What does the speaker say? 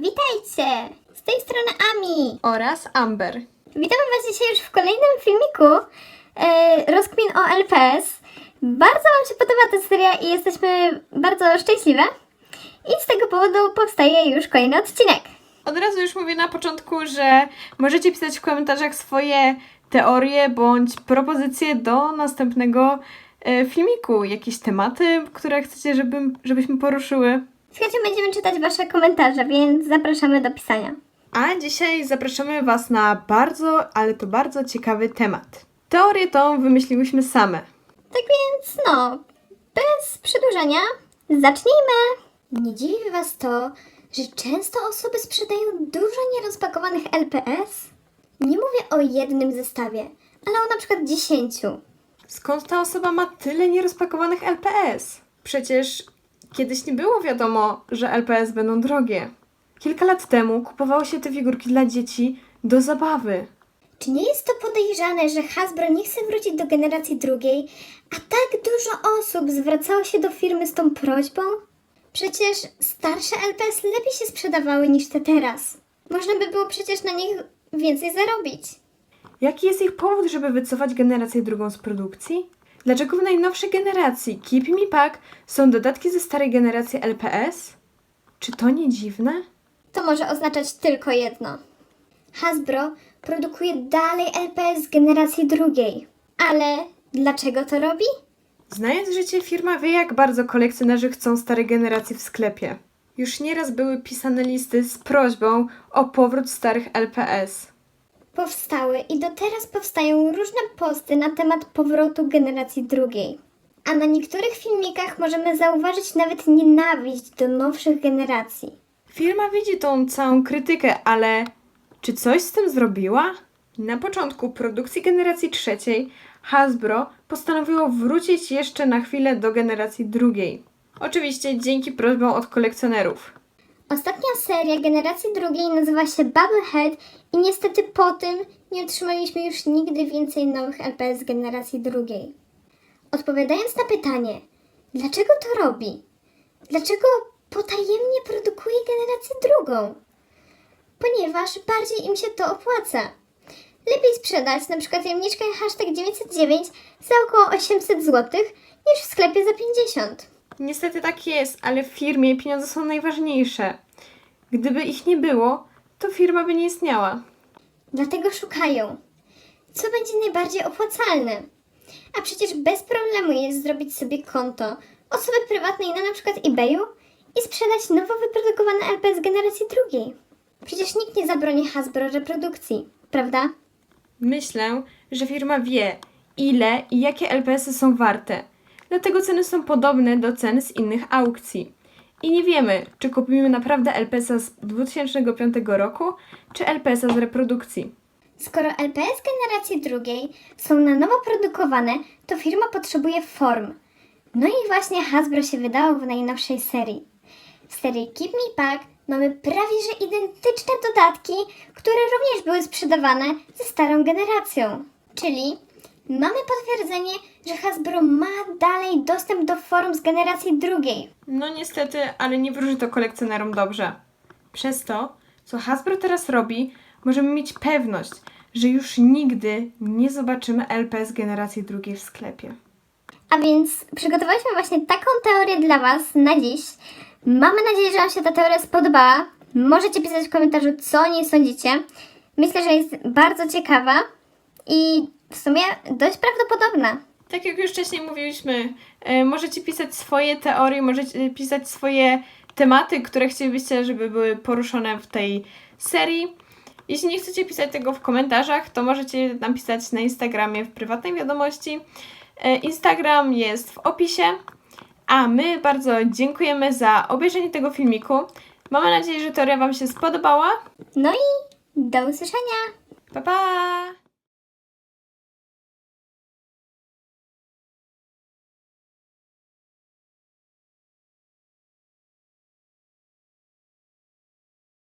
Witajcie! Z tej strony Ami. Oraz Amber. Witamy Was dzisiaj już w kolejnym filmiku e, Rozkmin o LPS. Bardzo Wam się podoba ta seria i jesteśmy bardzo szczęśliwe. I z tego powodu powstaje już kolejny odcinek. Od razu już mówię na początku, że możecie pisać w komentarzach swoje teorie bądź propozycje do następnego e, filmiku. Jakieś tematy, które chcecie, żebym, żebyśmy poruszyły. Z chęcią będziemy czytać Wasze komentarze, więc zapraszamy do pisania. A dzisiaj zapraszamy Was na bardzo, ale to bardzo ciekawy temat. Teorię tą wymyśliłyśmy same. Tak więc, no, bez przedłużania, zacznijmy! Nie dziwi Was to, że często osoby sprzedają dużo nierozpakowanych LPS? Nie mówię o jednym zestawie, ale o na przykład dziesięciu. Skąd ta osoba ma tyle nierozpakowanych LPS? Przecież kiedyś nie było wiadomo, że LPS będą drogie. Kilka lat temu kupowało się te figurki dla dzieci do zabawy. Czy nie jest to podejrzane, że Hasbro nie chce wrócić do generacji drugiej, a tak dużo osób zwracało się do firmy z tą prośbą? Przecież starsze LPS lepiej się sprzedawały niż te teraz. Można by było przecież na nich więcej zarobić. Jaki jest ich powód, żeby wycofać generację drugą z produkcji? Dlaczego w najnowszej generacji Keep Me Pack są dodatki ze starej generacji LPS? Czy to nie dziwne? To może oznaczać tylko jedno. Hasbro produkuje dalej LPS z generacji drugiej. Ale dlaczego to robi? Znając życie, firma wie, jak bardzo kolekcjonerzy chcą starej generacji w sklepie. Już nieraz były pisane listy z prośbą o powrót starych LPS. Powstały i do teraz powstają różne posty na temat powrotu generacji drugiej. A na niektórych filmikach możemy zauważyć nawet nienawiść do nowszych generacji. Firma widzi tą całą krytykę, ale czy coś z tym zrobiła? Na początku produkcji generacji trzeciej Hasbro postanowiło wrócić jeszcze na chwilę do generacji drugiej. Oczywiście dzięki prośbom od kolekcjonerów. Ostatnia seria generacji drugiej nazywa się Bubblehead i niestety po tym nie otrzymaliśmy już nigdy więcej nowych LPS z generacji drugiej. Odpowiadając na pytanie, dlaczego to robi? Dlaczego potajemnie produkuje generację drugą? Ponieważ bardziej im się to opłaca. Lepiej sprzedać na przykład jamniczkę hashtag 909 za około 800 zł niż w sklepie za 50. Niestety tak jest, ale w firmie pieniądze są najważniejsze. Gdyby ich nie było, to firma by nie istniała. Dlatego szukają. Co będzie najbardziej opłacalne? A przecież bez problemu jest zrobić sobie konto osoby prywatnej na np. eBayu i sprzedać nowo wyprodukowane LP z generacji drugiej. Przecież nikt nie zabroni Hasbro reprodukcji, prawda? Myślę, że firma wie, ile i jakie LPS-y są warte. Dlatego ceny są podobne do cen z innych aukcji. I nie wiemy, czy kupimy naprawdę LPS-a z 2005 roku, czy LPS-a z reprodukcji. Skoro LPS generacji drugiej są na nowo produkowane, to firma potrzebuje form. No i właśnie Hasbro się wydało w najnowszej serii. W serii Keep Me Pack mamy prawie że identyczne dodatki, które również były sprzedawane ze starą generacją. Czyli mamy potwierdzenie, że Hasbro ma dalej dostęp do form z generacji drugiej. No niestety, ale nie wróży to kolekcjonerom dobrze. Przez to, co Hasbro teraz robi, możemy mieć pewność, że już nigdy nie zobaczymy LPS generacji drugiej w sklepie. A więc przygotowaliśmy właśnie taką teorię dla Was na dziś. Mamy nadzieję, że Wam się ta teoria spodobała. Możecie pisać w komentarzu, co o niej sądzicie. Myślę, że jest bardzo ciekawa i w sumie dość prawdopodobna. Tak jak już wcześniej mówiliśmy, e, możecie pisać swoje teorie, możecie pisać swoje tematy, które chcielibyście, żeby były poruszone w tej serii. Jeśli nie chcecie pisać tego w komentarzach, to możecie napisać na Instagramie w prywatnej wiadomości. E, Instagram jest w opisie. A my bardzo dziękujemy za obejrzenie tego filmiku. Mamy nadzieję, że teoria Wam się spodobała. No i do usłyszenia! Pa pa!